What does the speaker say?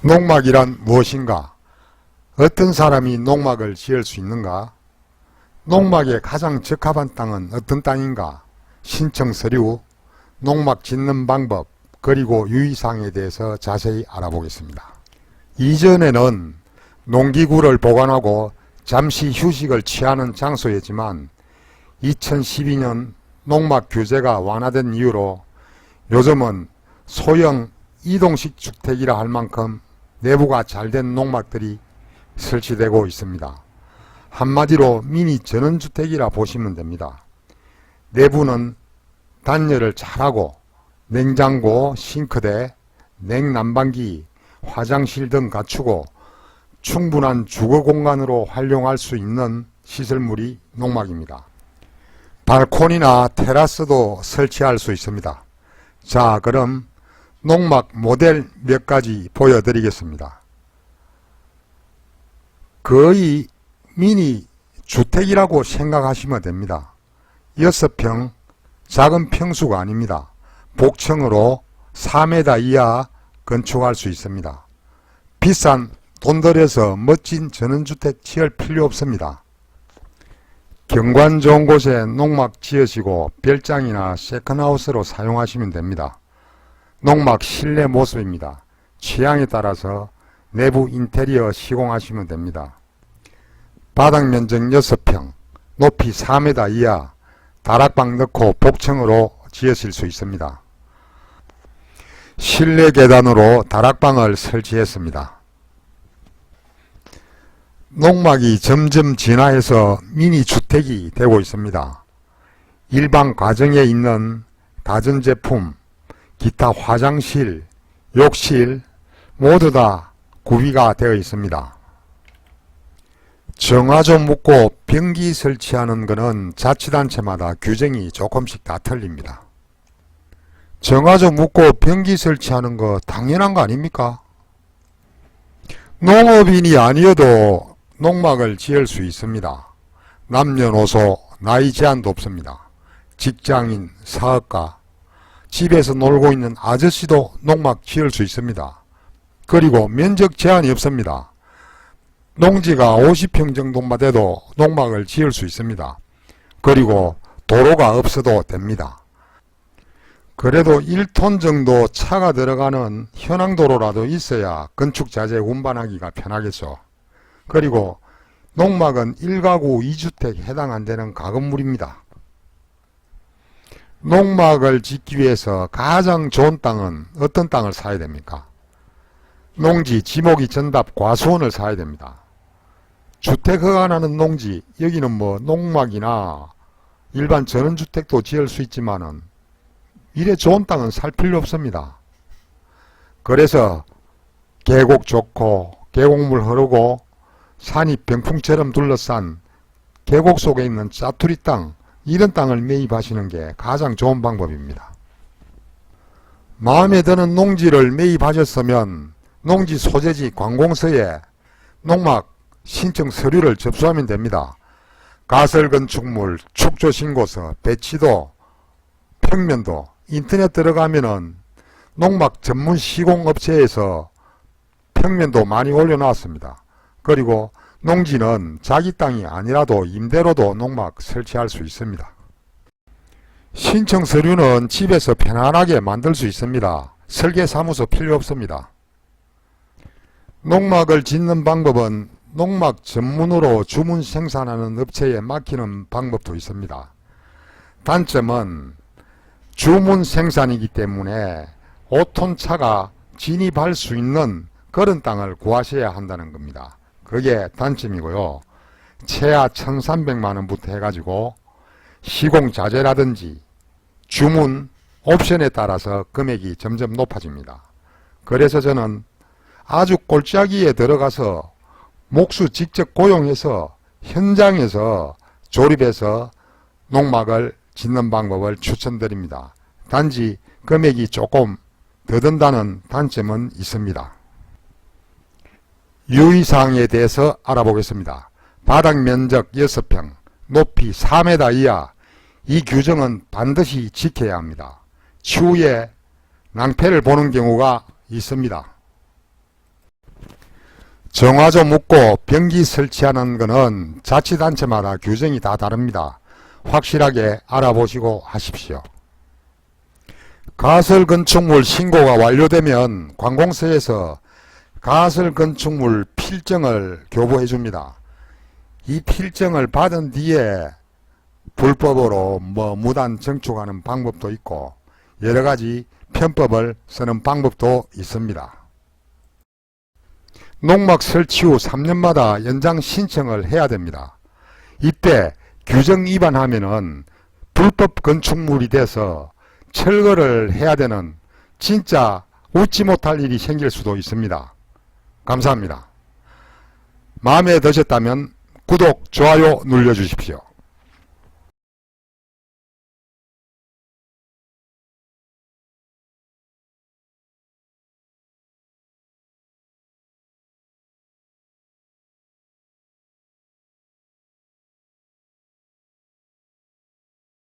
농막이란 무엇인가? 어떤 사람이 농막을 지을 수 있는가? 농막에 가장 적합한 땅은 어떤 땅인가? 신청 서류, 농막 짓는 방법, 그리고 유의사항에 대해서 자세히 알아보겠습니다. 이전에는 농기구를 보관하고 잠시 휴식을 취하는 장소였지만 2012년 농막 규제가 완화된 이후로 요즘은 소형 이동식 주택이라 할 만큼 내부가 잘 된 농막들이 설치되고 있습니다. 한마디로 미니 전원주택이라 보시면 됩니다. 내부는 단열을 잘하고 냉장고, 싱크대, 냉난방기, 화장실 등 갖추고 충분한 주거 공간으로 활용할 수 있는 시설물이 농막입니다. 발코니나 테라스도 설치할 수 있습니다. 자, 그럼 농막 모델 몇 가지 보여드리겠습니다. 거의 미니 주택이라고 생각하시면 됩니다. 6평 작은 평수가 아닙니다. 복층으로 4m 이하 건축할 수 있습니다. 비싼 돈 들여서 멋진 전원주택 지을 필요 없습니다. 경관 좋은 곳에 농막 지으시고 별장이나 세컨하우스로 사용하시면 됩니다. 농막 실내 모습입니다. 취향에 따라서 내부 인테리어 시공하시면 됩니다. 바닥 면적 6평, 높이 4m 이하, 다락방 넣고 복층으로 지으실 수 있습니다. 실내 계단으로 다락방을 설치했습니다. 농막이 점점 진화해서 미니 주택이 되고 있습니다. 일반 가정에 있는 가전제품, 기타 화장실, 욕실 모두 다 구비가 되어 있습니다. 정화조 묻고 변기 설치하는 것은 자치단체마다 규정이 조금씩 다 틀립니다. 정화조 묻고 변기 설치하는 거 당연한 거 아닙니까? 농업인이 아니어도 농막을 지을 수 있습니다. 남녀노소 나이 제한도 없습니다. 직장인, 사업가, 집에서 놀고 있는 아저씨도 농막 지을 수 있습니다. 그리고 면적 제한이 없습니다. 농지가 50평 정도만 돼도 농막을 지을 수 있습니다. 그리고 도로가 없어도 됩니다. 그래도 1톤 정도 차가 들어가는 현황도로라도 있어야 건축 자재 운반하기가 편하겠죠. 그리고 농막은 1가구 2주택 해당 안 되는 가건물입니다. 농막을 짓기 위해서 가장 좋은 땅은 어떤 땅을 사야 됩니까? 농지, 지목이 전답, 과수원을 사야 됩니다. 주택 허가나는 농지, 여기는 뭐 농막이나 일반 전원주택도 지을 수 있지만은 이래 좋은 땅은 살 필요 없습니다. 그래서 계곡 좋고 계곡물 흐르고 산이 병풍처럼 둘러싼 계곡 속에 있는 짜투리 땅 이런 땅을 매입하시는 게 가장 좋은 방법입니다. 마음에 드는 농지를 매입하셨으면 농지 소재지 관공서에 농막 신청 서류를 접수하면 됩니다. 가설 건축물, 축조 신고서, 배치도, 평면도 인터넷 들어가면은 농막 전문 시공업체에서 평면도 많이 올려놨습니다. 그리고 농지는 자기 땅이 아니라도 임대로도 농막 설치할 수 있습니다. 신청 서류는 집에서 편안하게 만들 수 있습니다. 설계사무소 필요 없습니다. 농막을 짓는 방법은 농막 전문으로 주문 생산하는 업체에 맡기는 방법도 있습니다. 단점은 주문 생산이기 때문에 5톤 차가 진입할 수 있는 그런 땅을 구하셔야 한다는 겁니다. 그게 단점이고요. 최하 1300만원부터 해가지고 시공자재라든지 주문 옵션에 따라서 금액이 점점 높아집니다. 그래서 저는 아주 골짜기에 들어가서 목수 직접 고용해서 현장에서 조립해서 농막을 짓는 방법을 추천드립니다. 단지 금액이 조금 더 든다는 단점은 있습니다. 유의사항에 대해서 알아보겠습니다. 바닥 면적 6평, 높이 4m 이하, 이 규정은 반드시 지켜야 합니다. 추후에 낭패를 보는 경우가 있습니다. 정화조 묻고 변기 설치하는 것은 자치단체마다 규정이 다 다릅니다. 확실하게 알아보시고 하십시오. 가설 건축물 신고가 완료되면 관공서에서 가설 건축물 필증을 교부해 줍니다. 이 필증을 받은 뒤에 불법으로 뭐 무단 증축하는 방법도 있고 여러 가지 편법을 쓰는 방법도 있습니다. 농막 설치 후 3년마다 연장 신청을 해야 됩니다. 이때 규정 위반하면은 불법 건축물이 돼서 철거를 해야 되는 진짜 웃지 못할 일이 생길 수도 있습니다. 감사합니다. 마음에 드셨다면 구독, 좋아요 눌러주십시오.